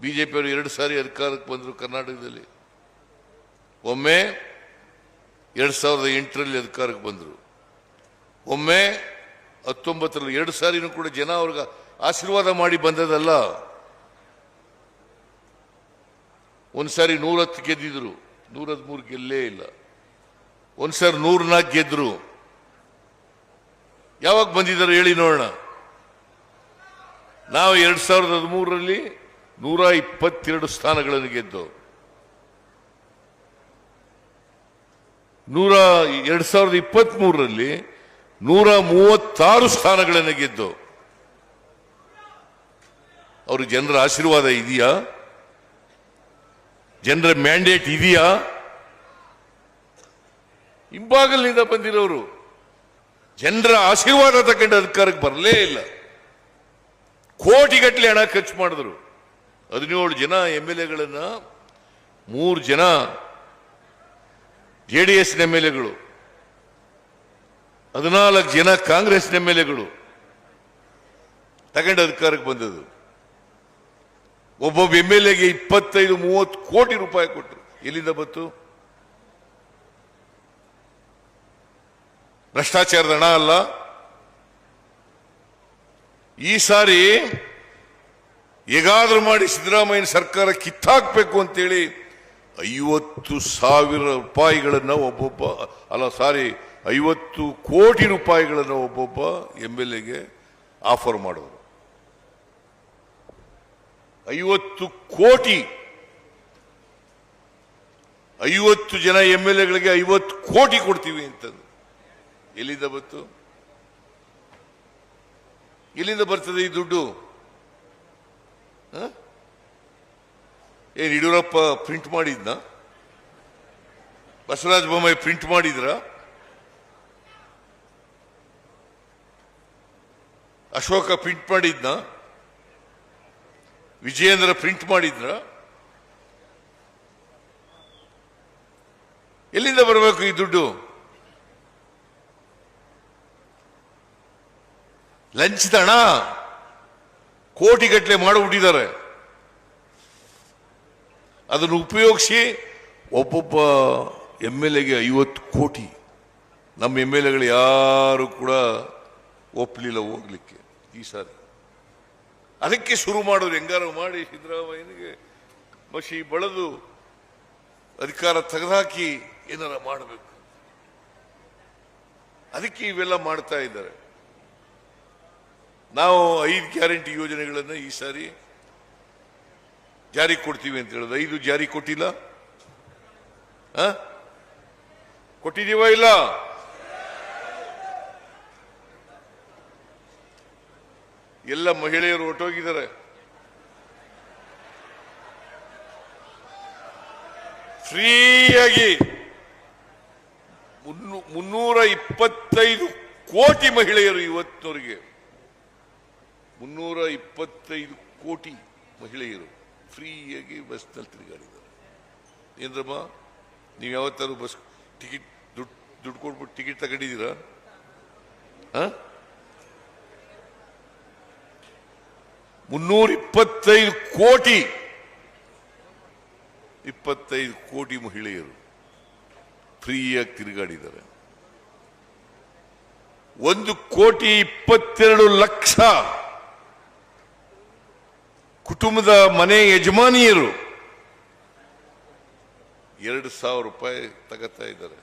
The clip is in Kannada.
ಬಿಜೆಪಿಯವರು ಎರಡು ಸಾರಿ ಅಧಿಕಾರಕ್ಕೆ ಬಂದರು ಕರ್ನಾಟಕದಲ್ಲಿ. ಒಮ್ಮೆ ಎರಡು ಸಾವಿರದ ಎಂಟರಲ್ಲಿ ಅಧಿಕಾರಕ್ಕೆ ಬಂದರು. ಒಮ್ಮೆ ಹತ್ತೊಂಬತ್ತರಲ್ಲಿ ಎರಡು ಸಾರಿನೂ ಕೂಡ ಜನ ಅವ್ರಿಗೆ ಆಶೀರ್ವಾದ ಮಾಡಿ ಬಂದದಲ್ಲ ಒಂದ್ಸಾರಿ ನೂರತ್ತು ಗೆದ್ದಿದ್ರು. ನೂರ ಹದಿಮೂರು ಗೆಲ್ಲೇ ಇಲ್ಲ. ಒಂದ್ಸಾರಿ ಸಾರಿ ನಾಲ್ಕು ಗೆದ್ದರು ಯಾವಾಗ ಬಂದಿದ್ದಾರೆ ಹೇಳಿ ನೋಡೋಣ. ನಾವು ಎರಡು ಸಾವಿರದ ಹದಿಮೂರರಲ್ಲಿ ನೂರ ಇಪ್ಪತ್ತೆರಡು ಸ್ಥಾನಗಳನ್ನು ಗೆದ್ದು ನೂರ ಎರಡ್ ಸಾವಿರದ ಇಪ್ಪತ್ತ್ ಮೂರರಲ್ಲಿ ನೂರ ಮೂವತ್ತಾರು ಸ್ಥಾನಗಳನ್ನು ಗೆದ್ದು. ಅವರು ಜನರ ಆಶೀರ್ವಾದ ಇದೆಯಾ? ಜನರ ಮ್ಯಾಂಡೇಟ್ ಇದೆಯಾ? ಹಿಂಬಾಗಲಿನಿಂದ ಬಂದಿರೋರು, ಜನರ ಆಶೀರ್ವಾದ ತಕೊಂಡು ಅಧಿಕಾರಕ್ಕೆ ಬರಲೇ ಇಲ್ಲ. ಕೋಟಿಗಟ್ಟಲೆ ಹಣ ಖರ್ಚು ಮಾಡಿದ್ರು. ಹದಿನೇಳು ಜನ ಎಂ ಎಲ್ ಎಗಳನ್ನ ಮೂರು ಜನ J D S M L ಎಗಳು ಹದಿನಾಲ್ಕು ಜನ ಕಾಂಗ್ರೆಸ್ ಎಂ ಎಲ್ ಎಗಳು ತಗೊಂಡು ಅಧಿಕಾರಕ್ಕೆ ಬಂದದ್ದು. ಒಬ್ಬೊಬ್ಬ ಎಂ ಎಲ್ ಎಗೆ ಇಪ್ಪತ್ತೈದು, ಮೂವತ್ತು ಕೋಟಿ ರೂಪಾಯಿ ಕೊಟ್ಟರು. ಎಲ್ಲಿಂದ ಬಂತು? ಭ್ರಷ್ಟಾಚಾರದ ಹಣ ಅಲ್ಲ. ಈ ಸಾರಿ ಹೇಗಾದ್ರೂ ಮಾಡಿ ಸಿದ್ದರಾಮಯ್ಯನ ಸರ್ಕಾರ ಕಿತ್ತಾಕ್ಬೇಕು ಅಂತೇಳಿ ಐವತ್ತು ಸಾವಿರ ರೂಪಾಯಿಗಳನ್ನು ಒಬ್ಬೊಬ್ಬ, ಅಲ್ಲ ಸಾರಿ, ಐವತ್ತು ಕೋಟಿ ರೂಪಾಯಿಗಳನ್ನು ಒಬ್ಬೊಬ್ಬ ಎಂ ಎಲ್ ಎಗೆ ಆಫರ್ ಮಾಡೋರು. ಐವತ್ತು ಕೋಟಿ. ಐವತ್ತು ಜನ ಎಂ ಎಲ್ ಎಗಳಿಗೆ ಐವತ್ತು ಕೋಟಿ ಕೊಡ್ತೀವಿ ಅಂತಂದು. ಎಲ್ಲಿಂದ ಬಂತು? ಎಲ್ಲಿಂದ ಬರ್ತದೆ ಈ ದುಡ್ಡು? ಏನ್ ಯಡಿಯೂರಪ್ಪ ಪ್ರಿಂಟ್ ಮಾಡಿದ್ನ? ಬಸವರಾಜ ಬೊಮ್ಮಾಯಿ ಪ್ರಿಂಟ್ ಮಾಡಿದ್ರ? ಅಶೋಕ ಪ್ರಿಂಟ್ ಮಾಡಿದ್ನ? ವಿಜಯೇಂದ್ರ ಪ್ರಿಂಟ್ ಮಾಡಿದ್ರ? ಎಲ್ಲಿಂದ ಬರಬೇಕು ಈ ದುಡ್ಡು? ಲಂಚ್ ಹಣ ಕೋಟಿಗಟ್ಟಲೆ ಮಾಡಿಬಿಟ್ಟಿದ್ದಾರೆ. ಅದನ್ನು ಉಪಯೋಗಿಸಿ ಒಬ್ಬೊಬ್ಬ ಎಂ ಎಲ್ ಎಗೆ ಐವತ್ತು ಕೋಟಿ. ನಮ್ಮ ಎಂ ಎಲ್ ಎಗಳು ಯಾರು ಕೂಡ ಒಪ್ಪಲಿಲ್ಲ ಹೋಗ್ಲಿಕ್ಕೆ ಈ ಸಾರಿ. ಅದಕ್ಕೆ ಶುರು ಮಾಡೋರು ಹೆಂಗಾರು ಮಾಡಿ ಸಿದ್ದರಾಮಯ್ಯನಿಗೆ ಮಸಿ ಬಳದು ಅಧಿಕಾರ ತೆಗೆದುಹಾಕಿ ಏನಾರ ಮಾಡಬೇಕು. ಅದಕ್ಕೆ ಇವೆಲ್ಲ ಮಾಡ್ತಾ ಇದ್ದಾರೆ. ನಾವು ಐದು ಗ್ಯಾರಂಟಿ ಯೋಜನೆಗಳನ್ನು ಈ ಸಾರಿ ಜಾರಿ ಕೊಡ್ತೀವಿ ಅಂತ ಹೇಳೋದು. ಐದು ಜಾರಿ ಕೊಟ್ಟಿಲ್ಲ? ಕೊಟ್ಟಿದೀವ ಇಲ್ಲ? ಎಲ್ಲ ಮಹಿಳೆಯರು ಒಟ್ಟೋಗಿದ್ದಾರೆ ಫ್ರೀಯಾಗಿ ಮುನ್ನೂ- ಮುನ್ನೂರ ಇಪ್ಪತ್ತೈದು ಕೋಟಿ ಮಹಿಳೆಯರು ಇವತ್ತಿನವರೆಗೆ ಮುನ್ನೂರ ಇಪ್ಪತ್ತೈದು ಕೋಟಿ ಮಹಿಳೆಯರು ಫ್ರೀಯಾಗಿ ಬಸ್ನಲ್ಲಿ ತಿರುಗಾಡಿದ್ದಾರೆ. ಏನ್ರಮ್ಮ, ನೀವು ಯಾವತ್ತಾರು ಬಸ್ ಟಿಕೆಟ್ ದುಡ್ಡು ದುಡ್ಡು ಕೊಟ್ಬಿಟ್ಟು ಟಿಕೆಟ್ ತಗೊಂಡಿದ್ದೀರಾ? ಮುನ್ನೂರ ಇಪ್ಪತ್ತೈದು ಕೋಟಿ ಇಪ್ಪತ್ತೈದು ಕೋಟಿ ಮಹಿಳೆಯರು ಫ್ರೀಯಾಗಿ ತಿರುಗಾಡಿದ್ದಾರೆ. ಒಂದು ಕೋಟಿ ಇಪ್ಪತ್ತೆರಡು ಲಕ್ಷ ಕುಟುಂಬದ ಮನೆ ಯಜಮಾನಿಯರು ಎರಡು ಸಾವಿರ ರೂಪಾಯಿ ತಗೋತಾ ಇದ್ದಾರೆ.